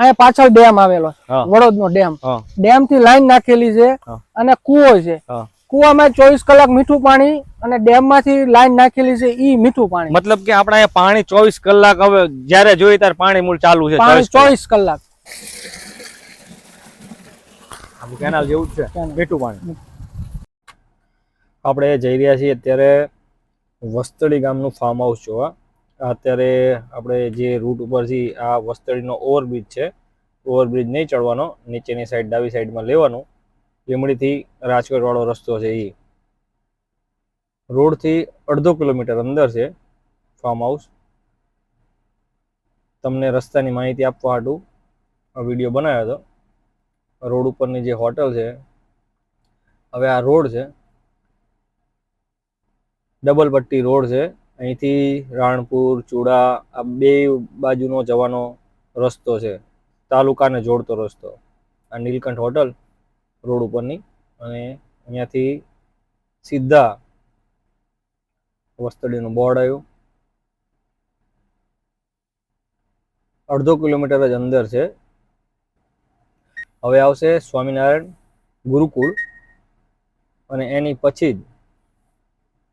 અહીંયા પાછળ ડેમ આવેલો વડોદ નો ડેમ. ડેમથી લાઈન નાખેલી છે અને કુવો છે. કુવામાં ચોવીસ કલાક મીઠું પાણી અને ડેમમાંથી લાઈન નાખેલી છે ઈ મીઠું પાણી. મતલબ કે આપણે પાણી ચોવીસ કલાક હવે જ્યારે જોઈએ ત્યારે પાણી મૂળ ચાલુ છે પાણી ચોવીસ કલાક. કેનાલ જેવું જ છે મીઠું પાણી. આપણે જઈ રહ્યા છીએ અત્યારે વસ્તળી ગામનું ફાર્મ હાઉસ જોવા. અત્યારે આપણે જે રૂટ ઉપરથી આ વસ્તળીનો ઓવરબ્રિજ છે ઓવરબ્રિજ નહીં ચડવાનો, નીચેની સાઈડ ડાબી સાઈડમાં લેવાનું, લીમડીથી રાજકોટવાળો રસ્તો છે એ રોડથી અડધો કિલોમીટર અંદર છે ફાર્મ હાઉસ તમને રસ્તાની માહિતી આપવા હાટું વીડિયો બનાવ્યો હતો. રોડ ઉપરની જે હોટલ છે, હવે આ રોડ છે, ડબલ પટ્ટી રોડ છે અહીંથી રાણપુર, ચૂડા, આ બે બાજુનો જવાનો રસ્તો છે. તાલુકાને જોડતો રસ્તો. આ નીલકંઠ હોટલ રોડ ઉપરની અને અહીંયાથી સીધા વસ્તડીનું બોર્ડ આવ્યું. અડધો કિલોમીટર જ અંદર છે. હવે આવશે સ્વામિનારાયણ ગુરુકુળ અને એની પછી જ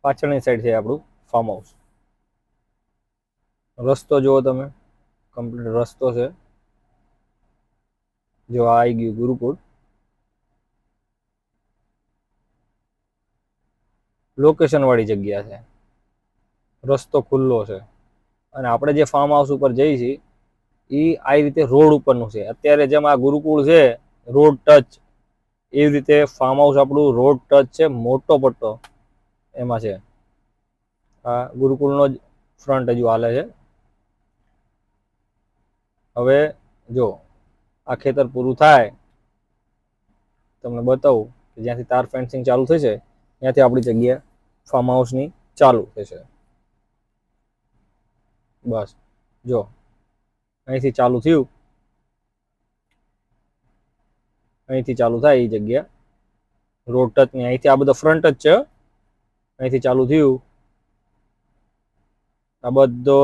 પાછળની સાઈડ છે આપણું ફાર્મ હાઉસ રસ્તો જુઓ તમે. કમ્પ્લીટ રસ્તો છે. જો આવી ગયું ગુરુકુળ. લોકેશન વાળી જગ્યા છે. રસ્તો ખુલ્લો છે. અને આપણે જે ફાર્મ હાઉસ ઉપર જઈએ છીએ એ આવી રીતે રોડ ઉપરનું છે. અત્યારે જેમ આ ગુરુકુળ છે, રોડ ટચ એવી રીતે ફાર્મ હાઉસ આપણું રોડ ટચ છે, મોટો પટ્ટો એમાં છે. આ ગુરુકુળનો જ ફ્રન્ટ હજુ હાલે છે. હવે જો આ ખેતર પૂરું થાય, તમને બતાવું કે જ્યાંથી તાર ફેન્સિંગ ચાલુ થશે ત્યાંથી આપણી જગ્યા ફાર્મ હાઉસની ચાલુ થશે બસ, જો, અહીંથી ચાલુ થયું. અહીંથી ચાલુ થાય એ જગ્યા. રોડ ટચ અહીંથી આ બધો ફ્રન્ટ જ છે. અહીંથી ચાલુ થયું. આ બધો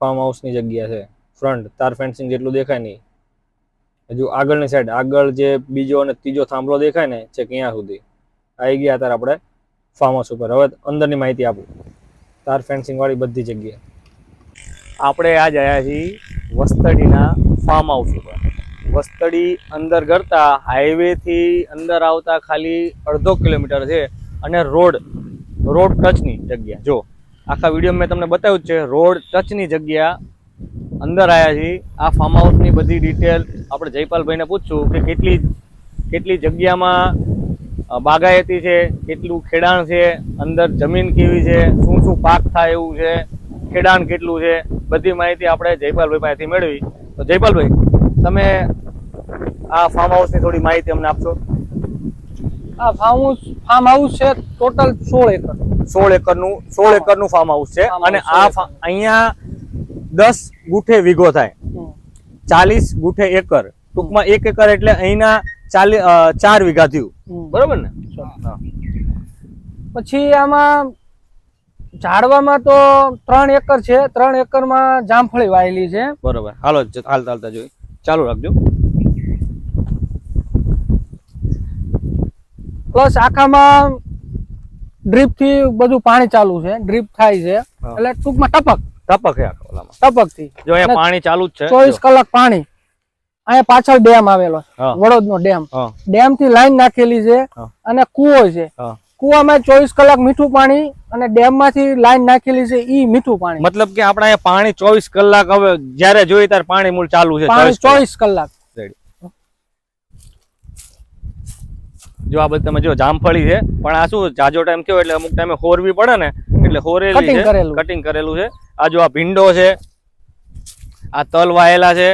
ફાર્મ હાઉસની જગ્યા છે. ફ્રન્ટ તાર ફેન્સિંગ જેટલું દેખાય નહીં. હજુ આગળની સાઈડ આગળ જે બીજો અને ત્રીજો થાંભલો દેખાય ને છે ક્યાં સુધી. આવી ગયા ત્યારે આપણે ફાર્મ હાઉસ ઉપર. હવે અંદરની માહિતી આપું. તાર ફેન્સિંગ વાળી બધી જગ્યાએ. આપણે આજ આવ્યા છીએ વસ્તડીના ફાર્મ હાઉસ ઉપર. વસ્તડી અંદર કરતા હાઈવેથી અંદર આવતા ખાલી અડધો કિલોમીટર છે અને રોડ રોડ ટચની જગ્યા. જો, આખા વીડિયો મેં તમને બતાવ્યું છે, રોડ ટચની જગ્યા અંદર આવ્યા છીએ. આ ફાર્મ હાઉસની બધી ડિટેલ આપણે જયપાલભાઈને પૂછશું કે કેટલી કેટલી જગ્યામાં બાગાયતી છે કેટલું ખેડાણ છે અંદર જમીન કેવી છે શું શું પાક થાય એવું છે ખેડાણ કેટલું છે બધી માહિતી આપણે જયપાલભાઈ પાસેથી મેળવી. તો જયપાલભાઈ તમે આ ફાર્મ હાઉસની થોડી માહિતી અમને આપશો? આ ફાર્મ હાઉસ ફાર્મ હાઉસ છે ટોટલ સોળ એકર. સોળ એકરનું સોળ એકરનું ફાર્મ હાઉસ છે. અને આ અહીંયા દસ ગુઠે વીઘો થાય. ચાલીસ ગુઠે એકર. ટૂંકમાં એક એકર એટલે અહીંના ચાલી ચાર વીઘા થયું. બરોબર ને? પછી આમાં ઝાડવામાં તો ત્રણ એકર છે. ત્રણ એકરમાં જામફળી વાયેલી છે. બરોબર. હાલો જ- હાલતા હાલતા જોઈ. ચાલુ રાખજો. પ્લસ આખામાં ડ્રીપથી બધું પાણી ચાલુ છે. ડ્રીપ થાય છે. એટલે ટૂંકમાં ટપક. ટપક છે આખો ઓલામાં. જો અહીંયા પાણી ચાલુ જ છે. ચોવીસ કલાક પાણી. અહીંયા પાછળ ડેમ આવેલો વડોદ નો ડેમ. ડેમથી લાઈન નાખેલી છે અને કુવો છે. કુવામાં ચોવીસ કલાક મીઠું પાણી અને ડેમમાંથી લાઈન નાખેલી છે ઈ મીઠું પાણી. મતલબ કે આપણે અહીંયા પાણી ચોવીસ કલાક હવે જ્યારે જોઈએ ત્યારે પાણી મૂળ ચાલુ છે પાણી 24 કલાક. ચોવીસ કલાક. જો આ બધું તમે જો જામફળી છે પણ આ શું જાજો ટાઈમ થયો એટલે અમુક ટાઈમે હોરવી પડે ને એટલે હોરેલી છે કટિંગ કરેલું છે. આ જો આ ભીંડો છે આ તલ વાયેલા છે.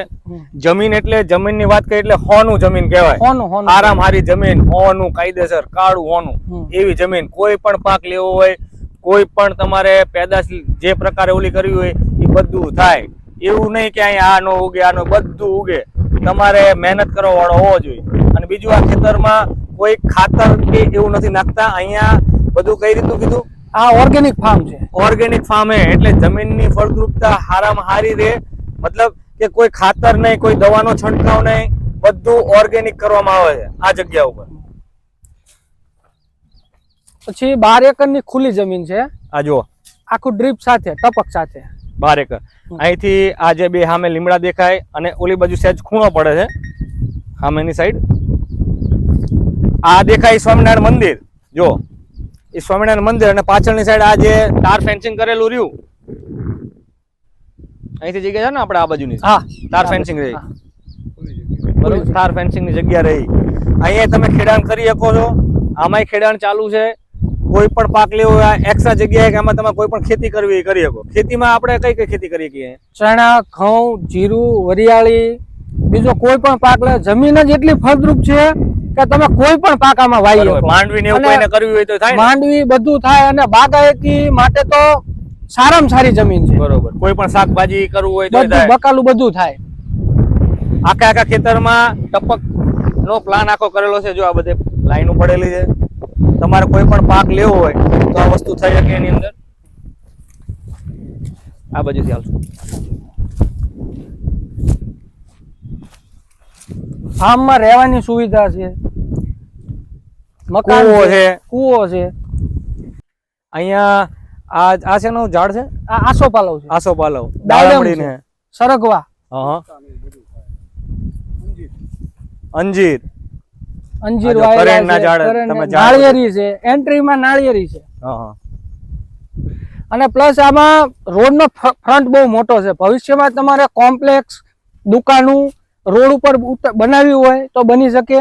જમીન એટલે જમીનની વાત કરીએ એટલે હોનું જમીન કહેવાય. હોનું આરામ હારી જમીન હોનું કાયદેસર કાળું હોનું. એવી જમીન. કોઈ પણ પાક લેવો હોય કોઈ પણ તમારે પેદાશ જે પ્રકારે ઓલી કરવી હોય એ બધું થાય. એવું નહીં કે અહીંયા આ નો ઉગે આ નો બધું ઉગે. તમારે મહેનત કરવા વાળો હોવો જોઈએ. અને બીજું આ ખેતરમાં કોઈ ખાતર કે એવું નથી નાખતા. અહીંયા બધું કઈ રીતનું કીધું? આ ઓર્ગેનિક ફાર્મ છે. ઓર્ગેનિક ફાર્મ હે એટલે જમીનની ફળદ્રુપતા હારામાં હારી રહે. મતલબ કે કોઈ ખાતર નહીં કોઈ દવાનો છંટકાવ નહીં બધું ઓર્ગેનિક કરવામાં આવે છે આ જગ્યા ઉપર. પછી બાર એકરની ખુલ્લી જમીન છે. આ જુઓ. આખું ડ્રીપ સાથે ટપક સાથે. બાર એકર. અહીંથી આ જે બે સામે લીમડા દેખાય અને ઓલી બાજુ સહેજ ખૂણો પડે છે. સામેની સાઈડ આ દેખાય સ્વામિનારાયણ મંદિર. જો એ સ્વામિનારાયણ મંદિર અને પાછળની સાઈડ આ જે તાર ફેન્સિંગ કરેલું રહ્યું. અહીંથી જગ્યા છે ને આપણે આ બાજુની? હા. તાર ફેન્સિંગ રહી. બરોબર? તાર ફેન્સિંગની જગ્યા રહી. અહીંયા તમે ખેડાણ કરી શકો છો. આમાંય ખેડાણ ચાલુ છે. કોઈ પણ પાક લેવો એક્સ્ટ્રા જગ્યાએ કે આમાં તમે કોઈ પણ ખેતી કરવી એ કરી શકો. ખેતીમાં આપણે કઈ કઈ ખેતી કરીએ શકીએ? ચણા ઘઉં જીરું વરિયાળી બીજો કોઈ પણ પાક લે જમીન જ એટલી ફળદ્રુપ છે કે તમે કોઈ પણ પાક આમાં વાવી માંડવી ને એવું કોઈને કરવી હોય તો થાય માંડવી બધું થાય અને બાગાયતી માટે તો સારામાં સારી જમીન છે. બરોબર. કોઈ પણ શાકભાજી કરવું હોય તો બધું બકાલું બધું થાય. આખા આખા ખેતરમાં ટપક નો પ્લાન આખો કરેલો છે જો આ બધે લાઈનો પડેલી છે. તમારે કોઈ પણ પાક લેવો હોય તો આ વસ્તુ થઈ શકે એની અંદર. આ બાજુથી આવશું ફાર્મમાં રહેવાની સુવિધા છે. મકાન કૂવો છે કૂવો છે. અહીંયા આ આ શેનું ઝાડ છે? આ આસોપાલવ છે. આસો પાલવ દાડમ દાડમડી ને સરગવા. હા અંજીર. અંજીર. છે, ઝાડ તમે નાળિયેરી છે. એન્ટ્રીમાં નાળિયેરી છે. હા હા અને પ્લસ આમાં રોડનો ફ્રન્ટ બહુ મોટો છે. ભવિષ્યમાં તમારે કોમ્પ્લેક્સ દુકાનું રોડ ઉપર બનાવ્યું હોય તો બની શકે.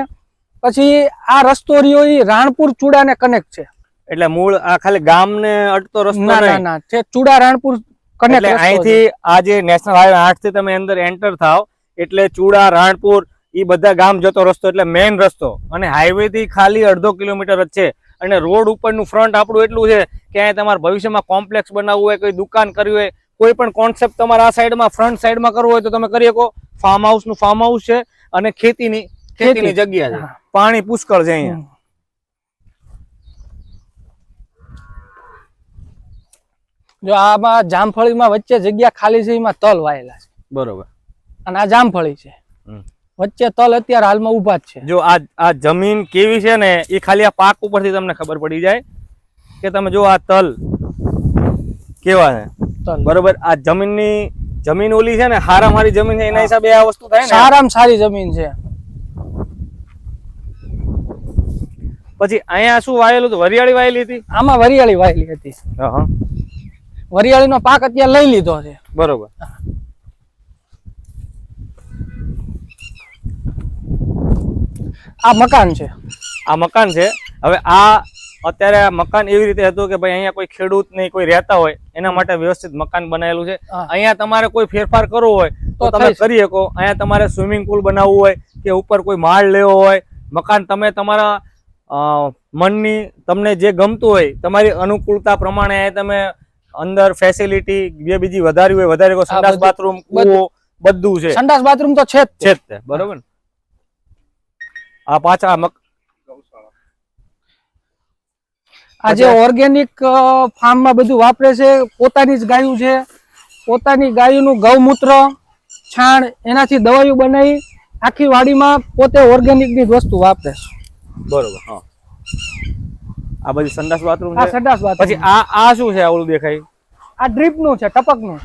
પછી આ રસ્તો રહ્યો એ રાણપુર ચૂડાને કનેક્ટ છે. એટલે મૂળ આ ખાલી ગામને અડતો રસ્તો ના ના છે ચૂડા રાણપુર કનેક્ટ એટલે અહીંથી આ જે નેશનલ હાઈવે આઠથી તમે અંદર એન્ટર થાવ એટલે ચૂડા રાણપુર એ બધા ગામ જતો રસ્તો એટલે મેઇન રસ્તો. અને હાઈવે થી ખાલી અડધો કિલોમીટર જ છે. અને રોડ ઉપરનું ફ્રન્ટ આપણું એટલું છે કે અહીંયા તમારે ભવિષ્યમાં કોમ્પ્લેક્સ બનાવવું હોય કોઈ દુકાન કરવી હોય કોઈ પણ કોન્સેપ્ટ તમારે આ સાઈડમાં ફ્રન્ટ સાઈડમાં કરવું હોય તો તમે કરી શકો. ફાર્મ હાઉસનું ફાર્મ હાઉસ છે અને ખેતીની ખેતીની જગ્યા છે. પાણી પુષ્કળ છે અહીંયા. જો આમાં જામફળીમાં વચ્ચે જગ્યા ખાલી છે એમાં તલ વાયેલા છે. બરોબર. અને આ જામફળી છે. વચ્ચે તલ અત્યારે હાલમાં ઊભા જ છે. જો આ આ જમીન કેવી છે ને એ ખાલી આ પાક ઉપરથી તમને ખબર પડી જાય કે તમે જો આ તલ કેવા છે? બરોબર? આ જમીનની જમીન ઓલી છે ને હારા મારી જમીન છે એના હિસાબે આ વસ્તુ થાય ને? સારામાં સારી જમીન છે. પછી અહીંયા શું વાયેલું હતું? વરિયાળી વાયેલી હતી? આમાં વરિયાળી વાયેલી હતી. વરિયાળીનો પાક અત્યારે લઈ લીધો છે. બરોબર. આ મકાન છે. આ મકાન છે. હવે આ અત્યારે આ મકાન એવી રીતે હતું કે ભાઈ અહીંયા કોઈ ખેડૂત નહીં કોઈ રહેતા હોય એના માટે વ્યવસ્થિત મકાન બનાવેલું છે. અહીંયા તમારે કોઈ ફેરફાર કરવો હોય તો તમે કરી શકો. અહીંયા તમારે સ્વિમિંગ પુલ બનાવવું હોય કે ઉપર કોઈ માળ લેવો હોય મકાન તમે તમારા મનની તમને જે ગમતું હોય તમારી અનુકૂળતા પ્રમાણે તમે અંદર ફેસિલિટી જે બીજી વધારી હોય વધારે સંડાસ બાથરૂમ બધું. કૂવો બધું છે. સંડાસ બાથરૂમ તો છે જ. છે બરોબર આ પાછા આ મક- આ જે ઓર્ગેનિક ફાર્મમાં બધું વાપરે છે પોતાની જ ગાયું છે. પોતાની ગાયનું ગૌમૂત્ર છાણ એનાથી દવાઈઓ બનાવી આખી વાડીમાં પોતે ઓર્ગેનિકની જ વસ્તુ વાપરે છે. બરોબર હા. આ બધી સંડાસ બાથરૂમ આ છે? સંડાસ પછી આ આ શું છે આવડું દેખાય? આ ડ્રીપનું છે ટપકનું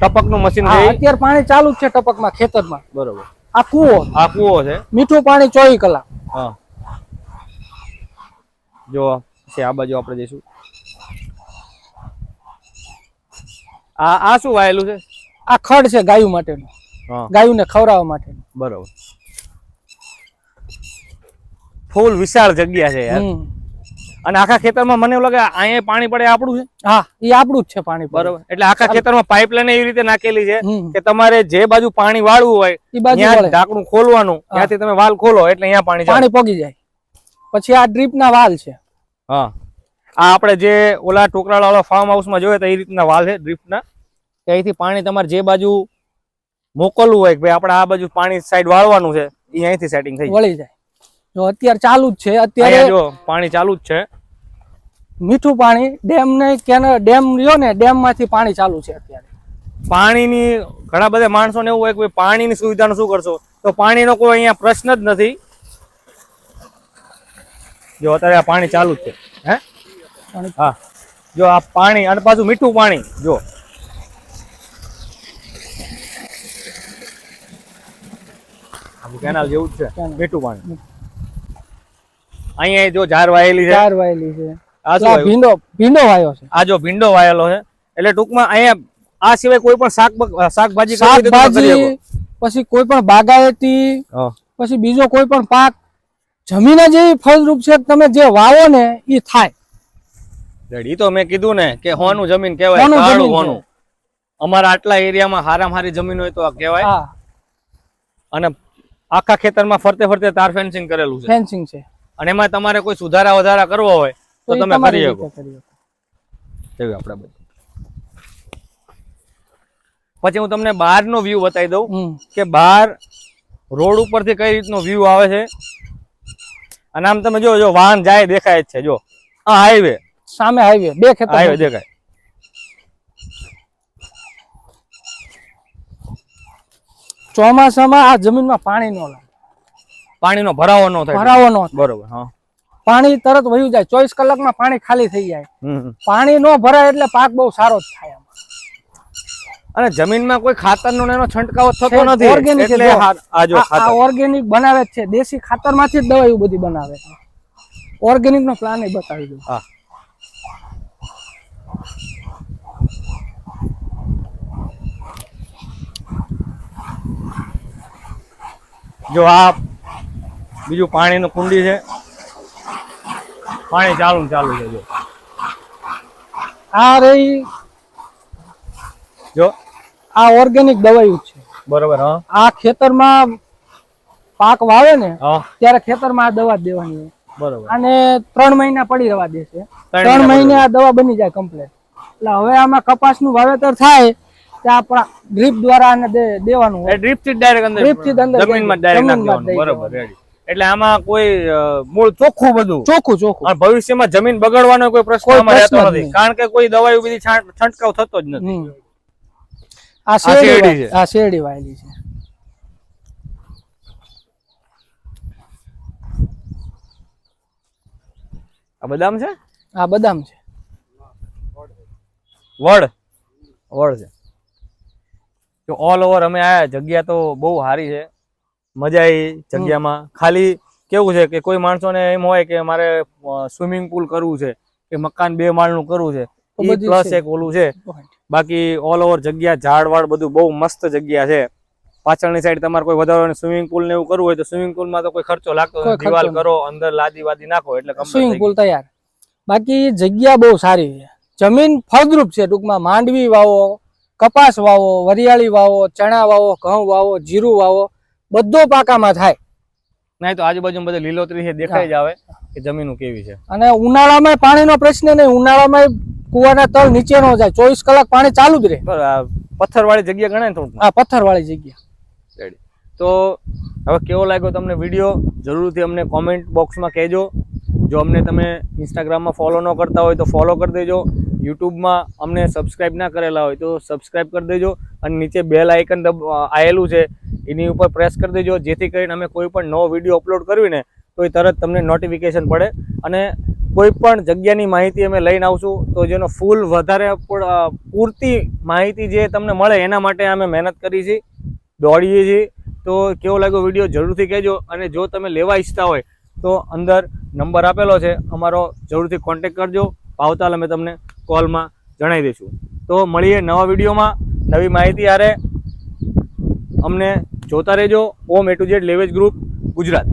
ટપકનું મશીન છે અત્યારે પાણી ચાલુ જ છે ટપકમાં ખેતરમાં. બરોબર. આ કૂવો. આ કૂવો છે? મીઠું પાણી ચોવીસ કલાક. હા. જો પછી આ બાજુ આપણે જઈશું. આ આ શું વાયેલું છે? આ ખડ છે ગાયું માટેનું. ગાયુંને ખવડાવવા માટે બરોબર. ફૂલ વિશાળ જગ્યા છે યાર. અને આખા ખેતરમાં મને એવું લાગે અહીંયા પાણી પડે આપણું છે? હા એ આપણું જ છે પાણી બરોબર. એટલે આખા ખેતરમાં પાઇપલાઇન એવી રીતે નાખેલી છે કે તમારે જે બાજુ પાણી વાળવું હોય એ બાજુ ત્યાં ઢાંકણું ખોલવાનું ત્યાંથી તમે વાલ ખોલો એટલે અહીંયા પાણી પાણી પોગી જાય. પછી આ ડ્રીપ ના વાલ છે. હા. આ આપણે જે ઓલા ટોકરાળા વાળા ફાર્મ હાઉસમાં જોઈએ તો એ રીતના વાલ છે ડ્રીફના કે અહીંથી પાણી તમારે જે બાજુ મોકલવું હોય કે ભાઈ આપણે આ બાજુ પાણી સાઈડ વાળવાનું છે એ અહીંથી સેટિંગ થઈ વળી જાય. જો અત્યારે ચાલુ જ છે અત્યારે જો પાણી ચાલુ જ છે. મીઠું પાણી ડેમ ને કેન ડેમ રહ્યો ને ડેમમાંથી પાણી ચાલુ છે અત્યારે. પાણીની ઘણા બધા માણસોને એવું હોય કે પાણીની સુવિધાનું શું કરશો? તો પાણીનો કોઈ અહીંયા પ્રશ્ન જ નથી. જો અત્યારે આ પાણી ચાલુ જ છે. હે? હા. જો આ પાણી અને પાછું મીઠું પાણી જો. કેનાલ જેવું જ છે. મીઠું પાણી. અહીંયા જો ઝાર વાયેલી છે. ઝાર વાયેલી છે. આ શું ભીંડો ભીંડો વાયો છે. આ જો ભીંડો વાયેલો છે. એટલે ટૂંકમાં અહીંયા આ સિવાય કોઈ પણ શાક શાકભાજી શાકભાજી પછી કોઈ પણ બાગાયતી પછી બીજો કોઈ પણ પાક જમીન જ એવી ફળદ્રુપ છે તમે જે વાવો ને એ થાય. એ તો મેં કીધું ને કે હોનું જમીન કહેવાય હોનું કાળું હોનું. અમારા આટલા એરિયામાં હારામ હારી જમીન હોય તો આ કહેવાય. અને આખા ખેતરમાં ફરતે ફરતે તાર ફેન્સિંગ કરેલું છે. ફેન્સિંગ છે. અને એમાં તમારે કોઈ સુધારા વધારા કરવો હોય તો તમે કરી શકો. શકો. આપણે બધું. પછી હું તમને બહારનો વ્યૂ બતાવી દઉં કે બહાર રોડ ઉપરથી કઈ રીતનો વ્યૂ આવે છે? અને આમ તમે જો જો વાહન જાય દેખાય જ છે જો. આ હાઈવે સામે હાઈવે બે ખેતર હાઈવે દેખાય. ચોમાસામાં આ જમીનમાં પાણી નો લાગે. પાણીનો ભરાવો ન થાય. ભરાવો નો. બરોબર હા. પાણી તરત વહી જાય ચોવીસ કલાકમાં પાણી ખાલી થઈ જાય. પાણી નો ભરાય એટલે પાક બહુ સારો જ થાય. અને જમીનમાં કોઈ ખાતરનો નો એનો છંટકાવ થતો નથી. ઓર્ગેનિક એટલે ખાતર. ઓર્ગેનિક બનાવે છે. દેશી ખાતરમાંથી જ દવા બધી બનાવે છે. ઓર્ગેનિક નો પ્લાન એ બતાવી દઉં. હા. જો આ બીજું પાણીનું કુંડી છે. પાણી ચાલુ ચાલુ છે જો. આ રહી જો આ ઓર્ગેનિક દવાઈ છે. બરોબર આ ખેતરમાં પાક વાવે ને ત્યારે ખેતરમાં આ દવા જ દેવાની બરોબર. અને ત્રણ મહિના પડી રહેવા દેશે ત્રણ મહિને આ દવા બની જાય કમ્પ્લીટ એટલે હવે આમાં કપાસનું વાવેતર થાય આપણા ડ્રીપ દ્વારા આને દેવાનું ડ્રીપથી ડાયરેક્ટ અંદર Drip થી અંદર જમીનમાં ડાયરેક્ટ જમીનમાં જ દઈ બરોબર રેડી એટલે આમાં કોઈ મૂળ ચોખ્ખું બધું? ચોખ્ખું ચોખ્ખું. ભવિષ્યમાં જમીન બગાડવાનો કોઈ પ્રશ્ન રહેતો નથી. કારણ કે કોઈ દવાઈ બધી છંટકાવ થતો જ નથી. આ શેરડી શેરડી છે. આ શેરડી વાયેલી છે. આ બદામ છે? આ બદામ છે. વડ. વડ છે. તો ઓલ ઓવર અમે આયા જગ્યા તો બહુ સારી છે. મજા આવી જગ્યામાં. ખાલી કેવું છે કે કોઈ માણસોને એમ હોય કે મારે સ્વિમિંગ પુલ કરવું છે કે મકાન બે માળનું કરવું છે પ્લસ એક ઓલું છે. બાકી ઓલ ઓવર જગ્યા ઝાડ વાડ બધું બહુ મસ્ત જગ્યા છે. પાછળની સાઈડ તમારે કોઈ વધારે સ્વિમિંગ પુલ ને એવું કરવું હોય તો સ્વિમિંગ પુલમાં તો કોઈ ખર્ચો લાગતો દિવાલ કરો અંદર લાદી વાદી નાખો એટલે સ્વિમિંગ પુલ તૈયાર. બાકી જગ્યા બહુ સારી છે. જમીન ફળદ્રુપ છે ટૂંકમાં. માંડવી વાવો કપાસ વાવો વરિયાળી વાવો ચણા વાવો ઘઉં વાવો જીરું વાવો બધો પાકામાં થાય. નહીં તો આજુબાજુ બધે લીલોતરી છે દેખાઈ જ આવે કે જમીન કેવી છે. અને ઉનાળામાં પાણીનો પ્રશ્ન નહીં ઉનાળામાં કુવાના તળ નીચે ન જાય ચોવીસ કલાક પાણી ચાલુ જ રહે. પથ્થર વાળી પથ્થરવાળી જગ્યા ગણાય થોડું હા આ પથ્થરવાળી જગ્યા. તો હવે કેવો લાગ્યો તમને વીડિયો જરૂરથી અમને કોમેન્ટ બોક્સમાં કહેજો. જો અમને તમે ઇન્સ્ટાગ્રામમાં ફોલો ન કરતા હોય તો ફોલો કરી દેજો. યુટ્યુબમાં અમને સબસ્ક્રાઇબ ના કરેલા હોય તો સબસ્ક્રાઇબ કરી દેજો અને નીચે બેલ આઇકન આવેલું છે, એની ઉપર પ્રેસ કરી દેજો. જેથી કરીને અમે કોઈ પણ નવો વીડિયો અપલોડ કરવી ને તો એ તરત તમને નોટિફિકેશન પડે અને કોઈ પણ જગ્યાની માહિતી અમે લઈને આવશું તો જેનો ફૂલ વધારે પૂરતી માહિતી જે તમને મળે એના માટે અમે મહેનત કરી છે, દોડીએ છીએ. તો કેવો લાગ્યો વીડિયો જરૂરથી કહેજો અને જો તમે લેવા ઈચ્છતા હોય તો અંદર નંબર આપેલો છે, અમારો જરૂરથી કોન્ટેક કરજો. ભાવતાલ અમે તમને કોલમાં જણાવી દઈશું. તો મળીએ નવા વિડીયોમાં. નવી માહિતી આરે અમને જોતા રહેજો. ઓમ એ ટુ ઝેડ લેવેજ ગ્રુપ ગુજરાત.